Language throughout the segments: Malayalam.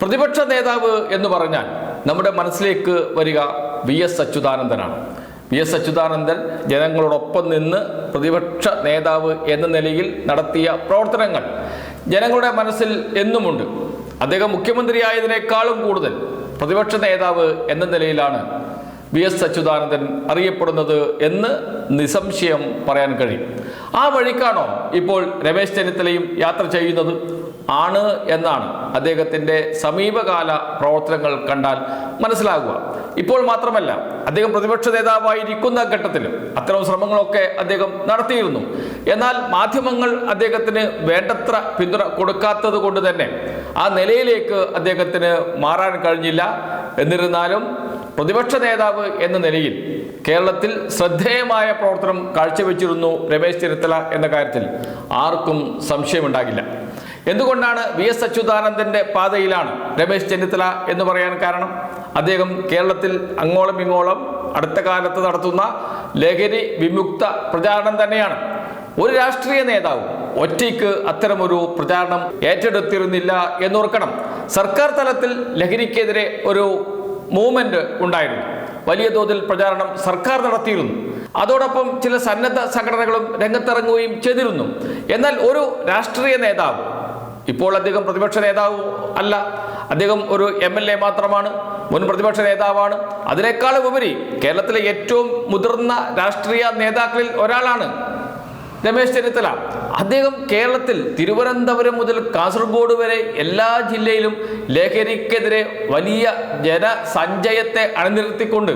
പ്രതിപക്ഷ നേതാവ് എന്ന് പറഞ്ഞാൽ നമ്മുടെ മനസ്സിലേക്ക് വരിക വി എസ് അച്യുതാനന്ദനാണ്. വി എസ് അച്യുതാനന്ദൻ ജനങ്ങളോടൊപ്പം നിന്ന് പ്രതിപക്ഷ നേതാവ് എന്ന നിലയിൽ നടത്തിയ പ്രവർത്തനങ്ങൾ ജനങ്ങളുടെ മനസ്സിൽ എന്നുമുണ്ട്. അദ്ദേഹം മുഖ്യമന്ത്രിയായതിനേക്കാളും കൂടുതൽ പ്രതിപക്ഷ നേതാവ് എന്ന നിലയിലാണ് വി എസ് അച്യുതാനന്ദൻ അറിയപ്പെടുന്നത് എന്ന് നിസംശയം പറയാൻ കഴിയും. ആ വഴിക്കാണോ ഇപ്പോൾ രമേശ് ചെന്നിത്തലയും യാത്ര ചെയ്യുന്നത്? ആണ് എന്നാണ് അദ്ദേഹത്തിന്റെ സമീപകാല പ്രവർത്തനങ്ങൾ കണ്ടാൽ മനസ്സിലാകുക. ഇപ്പോൾ മാത്രമല്ല അദ്ദേഹം പ്രതിപക്ഷ നേതാവായിരിക്കുന്ന ഘട്ടത്തിലും അത്തരം ശ്രമങ്ങളൊക്കെ അദ്ദേഹം നടത്തിയിരുന്നു. എന്നാൽ മാധ്യമങ്ങൾ അദ്ദേഹത്തിന് വേണ്ടത്ര പിന്തുണ കൊടുക്കാത്തത് കൊണ്ട് തന്നെ ആ നിലയിലേക്ക് അദ്ദേഹത്തിന് മാറാൻ കഴിഞ്ഞില്ല. എന്നിരുന്നാലും പ്രതിപക്ഷ നേതാവ് എന്ന നിലയിൽ കേരളത്തിൽ ശ്രദ്ധേയമായ പ്രവർത്തനം കാഴ്ചവെച്ചിരുന്നു രമേശ് ചെന്നിത്തല എന്ന കാര്യത്തിൽ ആർക്കും സംശയമുണ്ടാകില്ല. എന്തുകൊണ്ടാണ് വി എസ് അച്യുതാനന്ദന്റെ പാതയിലാണ് രമേശ് ചെന്നിത്തല എന്ന് പറയാൻ കാരണം? അദ്ദേഹം കേരളത്തിൽ അങ്ങോളം ഇങ്ങോളം അടുത്ത കാലത്ത് നടത്തുന്ന ലഹരി വിമുക്ത പ്രചാരണം തന്നെയാണ്. ഒരു രാഷ്ട്രീയ നേതാവ് ഒറ്റയ്ക്ക് അത്തരമൊരു പ്രചാരണം ഏറ്റെടുത്തിരുന്നില്ല എന്നോർക്കണം. സർക്കാർ തലത്തിൽ ലഹരിക്കെതിരെ ഒരു മൂവ്മെന്റ് ഉണ്ടായിരുന്നു. വലിയ തോതിൽ പ്രചാരണം സർക്കാർ നടത്തിയിരുന്നു. അതോടൊപ്പം ചില സന്നദ്ധ സംഘടനകളും രംഗത്തിറങ്ങുകയും ചെയ്തിരുന്നു. എന്നാൽ ഒരു രാഷ്ട്രീയ നേതാവ് ഇപ്പോൾ അദ്ദേഹം പ്രതിപക്ഷ നേതാവ് അല്ല. അദ്ദേഹം ഒരു എം എൽ എ മാത്രമാണ് മുൻ പ്രതിപക്ഷ നേതാവാണ്. അതിനേക്കാളും ഉപരി കേരളത്തിലെ ഏറ്റവും മുതിർന്ന രാഷ്ട്രീയ നേതാക്കളിൽ ഒരാളാണ് രമേശ് ചെന്നിത്തല. അദ്ദേഹം കേരളത്തിൽ തിരുവനന്തപുരം മുതൽ കാസർഗോഡ് വരെ എല്ലാ ജില്ലയിലും ലഹരിക്കെതിരെ വലിയ ജനസഞ്ചയത്തെ അണിനിരത്തിക്കൊണ്ട്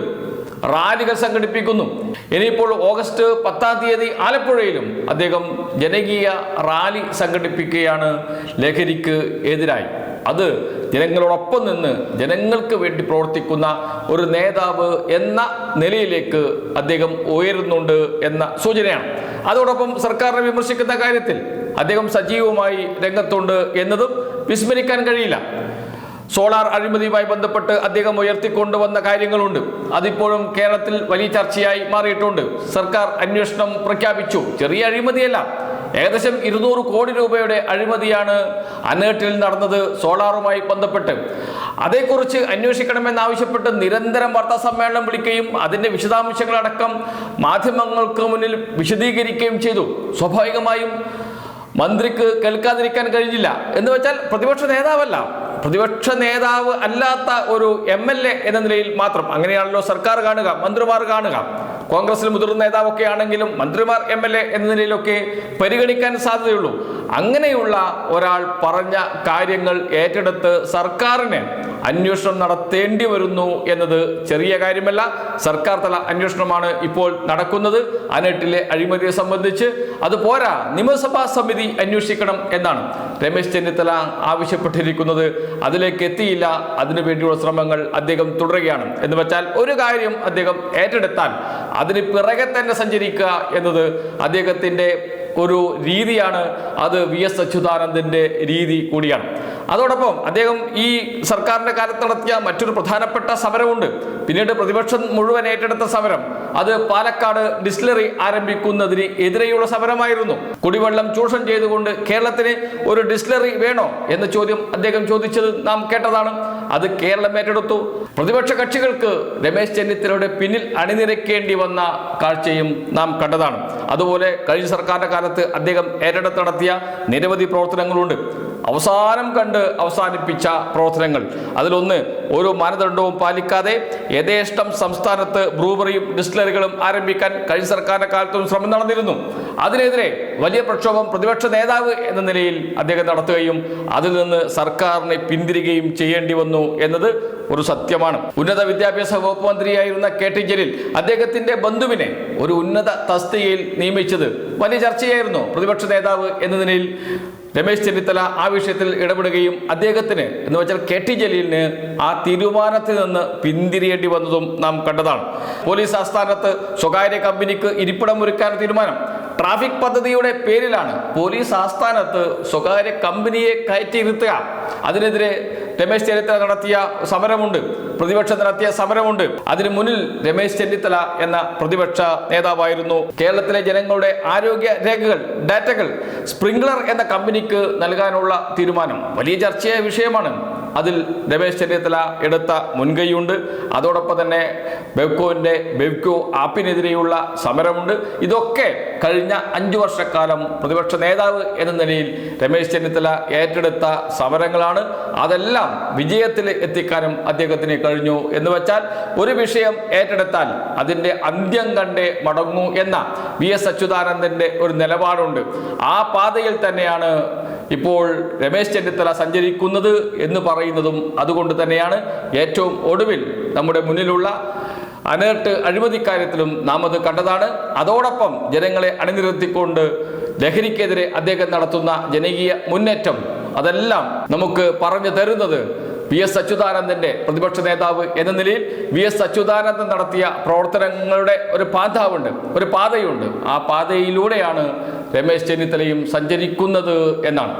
റാലികൾ സംഘടിപ്പിക്കുന്നു. ഇനിയിപ്പോൾ ഓഗസ്റ്റ് പത്താം തീയതി ആലപ്പുഴയിലും അദ്ദേഹം ജനകീയ റാലി സംഘടിപ്പിക്കുകയാണ് ലഹരിക്ക് എതിരായി. അത് ജനങ്ങളോടൊപ്പം നിന്ന് ജനങ്ങൾക്ക് വേണ്ടി പ്രവർത്തിക്കുന്ന ഒരു നേതാവ് എന്ന നിലയിലേക്ക് അദ്ദേഹം ഉയരുന്നുണ്ട് എന്ന സൂചനയാണ്. അതോടൊപ്പം സർക്കാരിനെ വിമർശിക്കുന്ന കാര്യത്തിൽ അദ്ദേഹം സജീവമായി രംഗത്തുണ്ട് എന്നതും വിസ്മരിക്കാൻ കഴിയില്ല. സോളാർ അഴിമതിയുമായി ബന്ധപ്പെട്ട് അദ്ദേഹം ഉയർത്തിക്കൊണ്ടുവന്ന കാര്യങ്ങളുണ്ട്. അതിപ്പോഴും കേരളത്തിൽ വലിയ ചർച്ചയായി മാറിയിട്ടുണ്ട്. സർക്കാർ അന്വേഷണം പ്രഖ്യാപിച്ചു. ചെറിയ അഴിമതിയല്ല. ഏകദേശം ഇരുന്നൂറ് കോടി രൂപയുടെ അഴിമതിയാണ് അനേട്ടിൽ നടന്നത് സോളാറുമായി ബന്ധപ്പെട്ട്. അതേക്കുറിച്ച് അന്വേഷിക്കണമെന്നാവശ്യപ്പെട്ട് നിരന്തരം വാർത്താ സമ്മേളനം വിളിക്കുകയും അതിന്റെ വിശദാംശങ്ങളടക്കം മാധ്യമങ്ങൾക്ക് മുന്നിൽ വിശദീകരിക്കുകയും ചെയ്തു. സ്വാഭാവികമായും മന്ത്രിക്ക് കേൾക്കാതിരിക്കാൻ കഴിഞ്ഞില്ല. എന്ന് വെച്ചാൽ പ്രതിപക്ഷ നേതാവല്ല. പ്രതിപക്ഷ നേതാവ് അല്ലാത്ത ഒരു എം എൽ എ എന്ന നിലയിൽ മാത്രം അങ്ങനെയാണല്ലോ സർക്കാർ കാണുക മന്ത്രിമാർ കാണുക. കോൺഗ്രസിൽ മുതിർന്ന നേതാവൊക്കെ ആണെങ്കിലും മന്ത്രിമാർ എം എൽ എ എന്ന നിലയിലൊക്കെ പരിഗണിക്കാൻ സാധ്യതയുള്ളൂ. അങ്ങനെയുള്ള ഒരാൾ പറഞ്ഞ കാര്യങ്ങൾ ഏറ്റെടുത്ത് സർക്കാരിന് അന്വേഷണം നടത്തേണ്ടി വരുന്നു എന്നത് ചെറിയ കാര്യമല്ല. സർക്കാർ തല അന്വേഷണമാണ് ഇപ്പോൾ നടക്കുന്നത്. അനട്ടിലെ അഴിമതിയെ സംബന്ധിച്ച് അത് പോരാ. നിയമസഭാ സമിതി അന്വേഷിക്കണം എന്നാണ് രമേശ് ചെന്നിത്തല ആവശ്യപ്പെട്ടിരിക്കുന്നത്. അതിലേക്ക് എത്തിയില്ല. അതിനു വേണ്ടിയുള്ള ശ്രമങ്ങൾ അദ്ദേഹം തുടരുകയാണ്. എന്ന് വെച്ചാൽ ഒരു കാര്യം അദ്ദേഹം ഏറ്റെടുത്താൽ അതിന് പിറകെ തന്നെ സഞ്ചരിക്കുക എന്നത് അദ്ദേഹത്തിന്റെ ഒരു രീതിയാണ് അത് വി എസ് അച്യുതാനന്ദന്റെ രീതി കൂടിയാണ്. അതോടൊപ്പം അദ്ദേഹം ഈ സർക്കാരിന്റെ കാലത്ത് നടത്തിയ മറ്റൊരു പ്രധാനപ്പെട്ട സമരമുണ്ട്. പിന്നീട് പ്രതിപക്ഷം മുഴുവൻ ഏറ്റെടുത്ത സമരം. അത് പാലക്കാട് ഡിസ്റ്റിലറി ആരംഭിക്കുന്നതിന് എതിരെയുള്ള സമരമായിരുന്നു. കുടിവെള്ളം ചൂഷണം ചെയ്തുകൊണ്ട് കേരളത്തിന് ഒരു ഡിസ്റ്റിലറി വേണോ? എന്ന ചോദ്യം അദ്ദേഹം ചോദിച്ചത് നാം കേട്ടതാണ്. അത് കേരളം ഏറ്റെടുത്തു. പ്രതിപക്ഷ കക്ഷികൾക്ക് രമേശ് ചെന്നിത്തലയുടെ പിന്നിൽ അണിനിരക്കേണ്ടി വന്ന കാഴ്ചയും നാം കണ്ടതാണ്. അതുപോലെ കഴിഞ്ഞ സർക്കാരിന്റെ കാലത്ത് അദ്ദേഹം ഏറ്റെടുത്ത് നടത്തിയ നിരവധി പ്രവർത്തനങ്ങളുണ്ട്. അവസാനം കണ്ട് അവസാനിപ്പിച്ച പ്രവർത്തനങ്ങൾ. അതിലൊന്ന് ഒരു മാനദണ്ഡവും പാലിക്കാതെ യഥേഷ്ടം സംസ്ഥാനത്ത് ബ്രൂവറിയും ഡിസ്റ്റിലറികളും ആരംഭിക്കാൻ കഴിഞ്ഞ സർക്കാരിന്റെ കാലത്തും ശ്രമം നടന്നിരുന്നു. അതിനെതിരെ വലിയ പ്രക്ഷോഭം പ്രതിപക്ഷ നേതാവ് എന്ന നിലയിൽ അദ്ദേഹം നടത്തുകയും അതിൽ നിന്ന് സർക്കാരിനെ പിന്തിരികയും ചെയ്യേണ്ടി വന്നു എന്നത് ഒരു സത്യമാണ്. ഉന്നത വിദ്യാഭ്യാസ വകുപ്പ് മന്ത്രിയായിരുന്ന കെ ടി ജലീൽ അദ്ദേഹത്തിന്റെ ബന്ധുവിനെ ഒരു ഉന്നത തസ്തികയിൽ നിയമിച്ചത്. വലിയ ചർച്ചയായിരുന്നു പ്രതിപക്ഷ നേതാവ് എന്ന നിലയിൽ. രമേശ് ചെന്നിത്തല ആ വിഷയത്തിൽ ഇടപെടുകയും അദ്ദേഹത്തിന് എന്ന് വെച്ചാൽ കെ ടി ജലീലിന് ആ തീരുമാനത്തിൽ നിന്ന് പിന്തിരിയേണ്ടി വന്നതും നാം കണ്ടതാണ്. പോലീസ് ആസ്ഥാനത്ത് സ്വകാര്യ കമ്പനിക്ക് ഇരിപ്പിടം ഒരുക്കാൻ തീരുമാനം. ട്രാഫിക് പദ്ധതിയുടെ പേരിലാണ് പോലീസ് ആസ്ഥാനത്ത് സ്വകാര്യ കമ്പനിയെ കയറ്റിയിരുത്തുക അതിനെതിരെ രമേശ് ചെന്നിത്തല നടത്തിയ സമരമുണ്ട്. പ്രതിപക്ഷം നടത്തിയ സമരമുണ്ട്. അതിനു മുന്നിൽ രമേശ് ചെന്നിത്തല എന്ന പ്രതിപക്ഷ നേതാവായിരുന്നു. കേരളത്തിലെ ജനങ്ങളുടെ ആരോഗ്യ രേഖകൾ ഡാറ്റകൾ സ്പ്രിംഗ്ലർ എന്ന കമ്പനിക്ക് നൽകാനുള്ള തീരുമാനം. വലിയ ചർച്ചയായ വിഷയമാണ്. അതിൽ രമേശ് ചെന്നിത്തല എടുത്ത മുൻകൈയുണ്ട്. അതോടൊപ്പം തന്നെ ബെവ്കോവിന്റെ ബെവ്കോ ആപ്പിനെതിരെയുള്ള സമരമുണ്ട്. ഇതൊക്കെ കഴിഞ്ഞ അഞ്ചു വർഷക്കാലം പ്രതിപക്ഷ നേതാവ് എന്ന നിലയിൽ രമേശ് ചെന്നിത്തല ഏറ്റെടുത്ത സമരങ്ങളാണ്. അതെല്ലാം വിജയത്തിൽ എത്തിക്കാനും അദ്ദേഹത്തിന് കഴിഞ്ഞു എന്ന് വെച്ചാൽ ഒരു വിഷയം ഏറ്റെടുത്താൽ അതിന്റെ അന്ത്യം കണ്ടേ മടങ്ങൂ എന്ന വി എസ് അച്യുതാനന്ദന്റെ ഒരു നിലപാടുണ്ട്. ആ പാതയിൽ തന്നെയാണ് ഇപ്പോൾ രമേശ് ചെന്നിത്തല സഞ്ചരിക്കുന്നത് എന്ന് പറയുന്നതും അതുകൊണ്ട് തന്നെയാണ് ഏറ്റവും ഒടുവിൽ നമ്മുടെ മുന്നിലുള്ള അനേർട്ട് അഴിമതിക്കാര്യത്തിലും നാം അത് കണ്ടതാണ്. അതോടൊപ്പം ജനങ്ങളെ അണിനിരത്തിക്കൊണ്ട് ലഹരിക്കെതിരെ അദ്ദേഹം നടത്തുന്ന ജനകീയ മുന്നേറ്റം അതെല്ലാം നമുക്ക് പറഞ്ഞു തരുന്നത് വി എസ് അച്യുതാനന്ദന്റെ പ്രതിപക്ഷ നേതാവ് എന്ന നിലയിൽ വി എസ് അച്യുതാനന്ദൻ നടത്തിയ പ്രവർത്തനങ്ങളുടെ ഒരു പാതാവുണ്ട് ഒരു പാതയുണ്ട്. ആ പാതയിലൂടെയാണ് രമേശ് ചെന്നിത്തലയും സഞ്ചരിക്കുന്നത് എന്നാണ്.